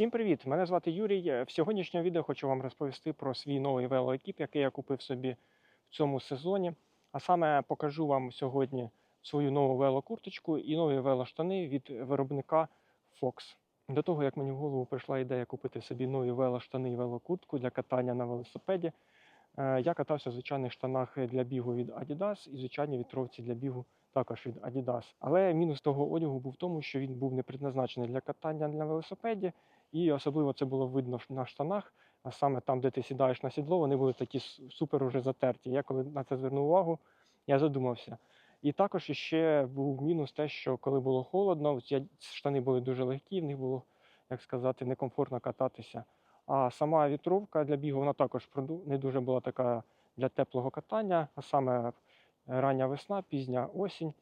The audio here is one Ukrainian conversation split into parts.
Всім привіт! Мене звати Юрій. В сьогоднішньому відео хочу вам розповісти про свій новий велоекіп, який я купив собі в цьому сезоні. А саме покажу вам сьогодні свою нову велокурточку і нові велоштани від виробника Fox. До того, як мені в голову прийшла ідея купити собі нові велоштани і велокуртку для катання на велосипеді, е, я катався в звичайних штанах для бігу від Adidas і звичайній вітровці для бігу також від Adidas. Але мінус того одягу був в тому, що він був не предназначений для катання на велосипеді, і особливо це було видно на штанах. А саме там, де ти сідаєш на сідло, вони були такі супер уже затерті. Я коли на це звернув увагу, я задумався. І також ще був мінус те, що коли було холодно, я, штани були дуже легкі, в них було, як сказати, некомфортно кататися. А сама вітровка для бігу вона також не дуже була така для теплого катання, а саме рання весна, пізня осінь.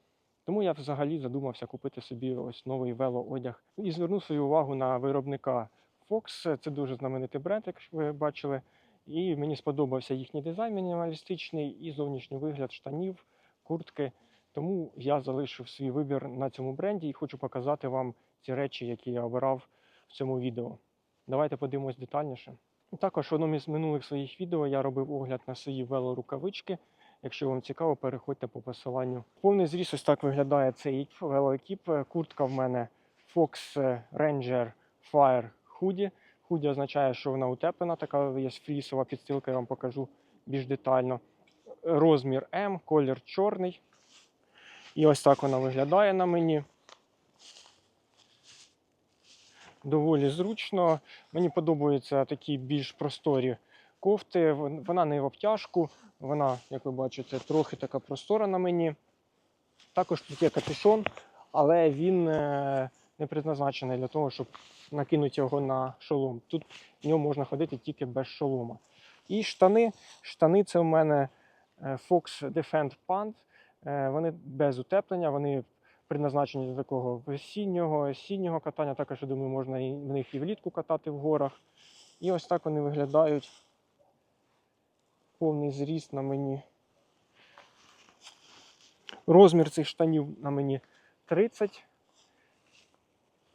Тому я взагалі задумався купити собі ось новий велоодяг і звернув свою увагу на виробника Fox. Це дуже знаменитий бренд, як ви бачили. І мені сподобався їхній дизайн мінімалістичний і зовнішній вигляд штанів, куртки. Тому я залишив свій вибір на цьому бренді і хочу показати вам ці речі, які я обирав в цьому відео. Давайте подивимось детальніше. Також в одному із минулих своїх відео я робив огляд на свої велорукавички. Якщо вам цікаво, переходьте по посиланню. Повний зріст ось так виглядає цей велоекіп. Куртка в мене Fox Ranger Fire Hoodie. Худі означає, що вона утеплена, така є флісова підстилка, я вам покажу більш детально. Розмір М, колір чорний. І ось так вона виглядає на мені. Доволі зручно. Мені подобаються такі більш просторі кофти. Вона не в обтяжку, вона, як ви бачите, трохи така простора на мені. Також тут є капюшон, але він е, не предназначений для того, щоб накинути його на шолом. Тут в ньому можна ходити тільки без шолома. І штани. Штани це у мене е, Fox Defend Pant. Е, Вони без утеплення, вони предназначені для такого весіннього, осіннього катання. Також, я думаю, можна в них і влітку катати в горах. І ось так вони виглядають. Повний зріст на мені. Розмір цих штанів на мені 30.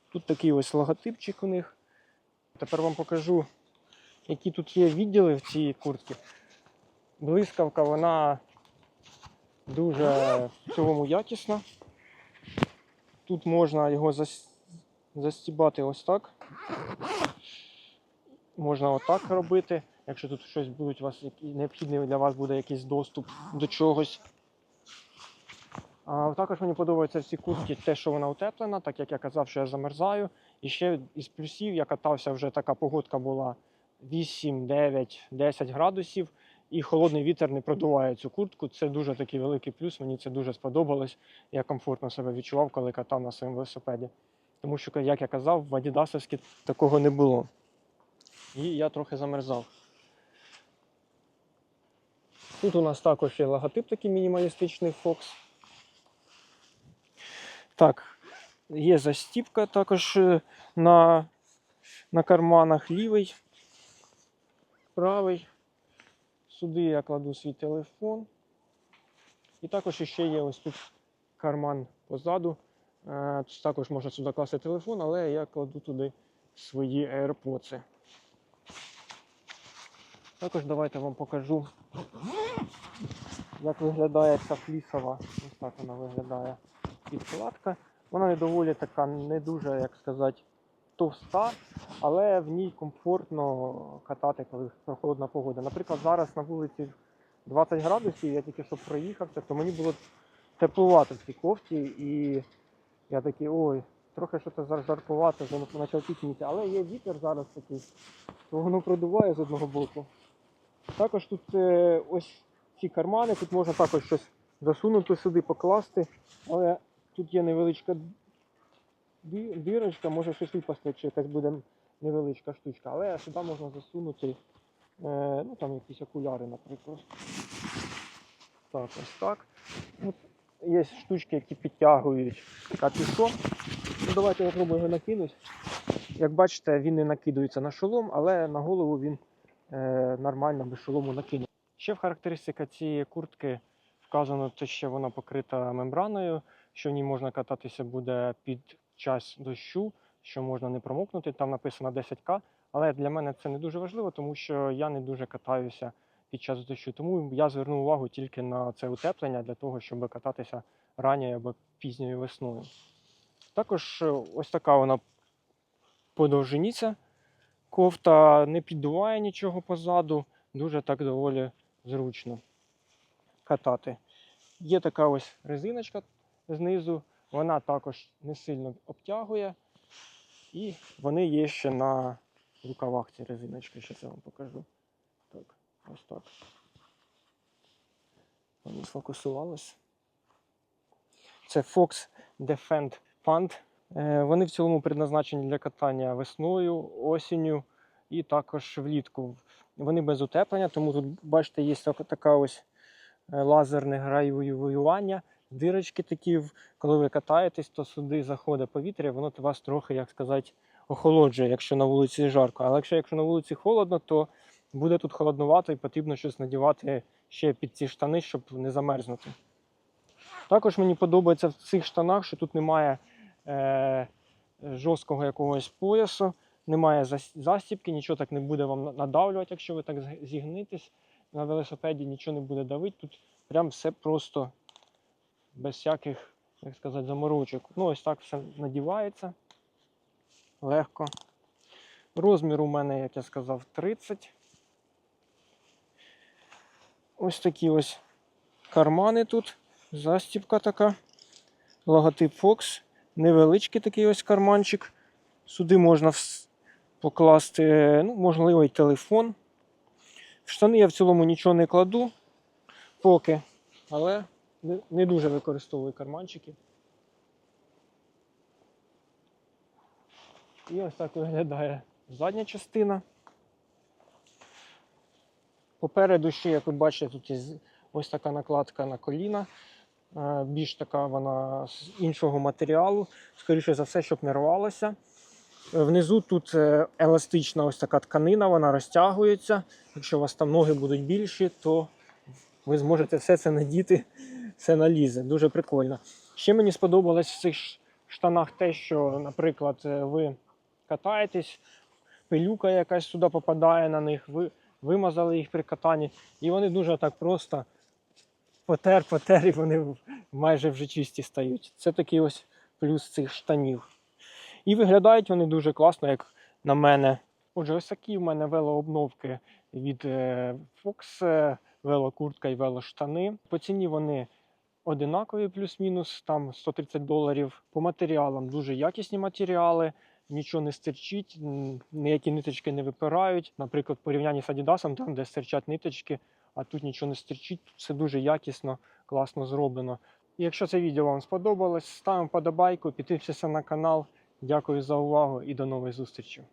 Тут такий ось логотипчик у них. Тепер вам покажу, які тут є відділи в цій куртці. Блискавка, вона дуже в цілому якісна. Тут можна його зас- застібати ось так. Можна отак робити. Якщо тут щось будуть у вас необхідний для вас буде якийсь доступ до чогось. А також мені подобається в цій куртці те, що вона утеплена, так як я казав, що я замерзаю. І ще із плюсів я катався вже така погодка була 8, 9, 10 градусів, і холодний вітер не продуває цю куртку. Це дуже такий великий плюс. Мені це дуже сподобалось. Я комфортно себе відчував, коли катав на своєму велосипеді. Тому що, як я казав, в Адідасовській такого не було. І я трохи замерзав. Тут у нас також є логотип такий мінімалістичний Fox. Так, є застіпка також е, на, на карманах лівий, правий. Сюди я кладу свій телефон. І також ще є ось тут карман позаду. Е, тут Також можна сюди класти телефон, але я кладу туди свої AirPods. Також давайте вам покажу, як виглядає ця флісова. Ось так вона виглядає підкладка. Вона не доволі така, не дуже, як сказати, товста, але в ній комфортно катати, коли прохолодна погода. Наприклад, зараз на вулиці 20 градусів, я тільки що проїхався, то мені було теплувато в цій кофті, і я такий, ой, трохи щось зараз жаркувато, воно почав пітніти. Але є вітер зараз такий, то воно продуває з одного боку. Також тут е, ось ці кармани, тут можна також щось засунути сюди, покласти, але тут є невеличка ді- дірочка, може щось випасти, якщо якась буде невеличка штучка, але сюди можна засунути е, ну, там якісь окуляри, наприклад. Так, ось так. От є штучки, які підтягують капюшон. Ну, давайте я спробую його накинути. Як бачите, він не накидується на шолом, але на голову він нормально без шолому накинув. Ще в характеристика цієї куртки вказано, те, що вона покрита мембраною, що в ній можна кататися буде під час дощу, що можна не промокнути. Там написано 10К, але для мене це не дуже важливо, тому що я не дуже катаюся під час дощу. Тому я звернув увагу тільки на це утеплення для того, щоб кататися ранньою або пізньою весною. Також е, ось така вона по довжині ця кофта не піддуває нічого позаду, дуже так доволі зручно катати. Є така ось резиночка знизу, вона також не сильно обтягує. І вони є ще на рукавах ці резиночки, зараз я вам покажу. Так, ось так. Воно сфокусувалось. Це Fox Defend Pant. Е, Вони в цілому предназначені для катання весною, осінню і також влітку. Вони без утеплення, тому тут, бачите, є така- ось е, лазерне гравіювання, дирочки такі, коли ви катаєтесь, то сюди заходить повітря, воно вас трохи, як сказати, охолоджує, якщо на вулиці жарко. Але якщо, якщо на вулиці холодно, то буде тут холоднувато і потрібно щось надівати ще під ці штани, щоб не замерзнути. Також мені подобається в цих штанах, що тут немає е, жорсткого якогось поясу, немає зас- застібки, нічого так не буде вам надавлювати, якщо ви так зігнитесь на велосипеді, нічого не буде давити. Тут прям все просто без всяких, як сказати, заморочок. Ну, ось так все надівається легко. Розмір у мене, як я сказав, 30. Ось такі ось кармани тут, застібка така, логотип Fox, невеличкий такий ось карманчик. Сюди можна покласти, ну, можливо, й телефон. В штани я в цілому нічого не кладу поки, але не дуже використовую карманчики. І ось так виглядає задня частина. Попереду ще, як ви бачите, тут є ось така накладка на коліна. Е, Більш така вона з іншого матеріалу, скоріше за все, щоб не рвалося. Е, Внизу тут е, еластична ось така тканина, вона розтягується. Якщо у вас там ноги будуть більші, то ви зможете все це надіти, все налізе. Дуже прикольно. Ще мені сподобалось в цих штанах те, що, наприклад, ви катаєтесь, пилюка якась сюди попадає на них, ви вимазали їх при катанні, і вони дуже так просто потер, потер, і вони майже вже чисті стають. Це такий ось плюс цих штанів. І виглядають вони дуже класно, як на мене. Отже, ось такі в мене велообновки від е, Fox, е, велокуртка і велоштани. По ціні вони одинакові, плюс-мінус, там 130 доларів. По матеріалам дуже якісні матеріали, нічого не стирчить, ніякі ниточки не випирають. Наприклад, в порівнянні з Adidas, там, де стирчать ниточки, а тут нічого не стрічить, тут все дуже якісно, класно зроблено. І якщо це відео вам сподобалось, ставимо подобайку, підписуйтесь на канал. Дякую за увагу і до нових зустрічей.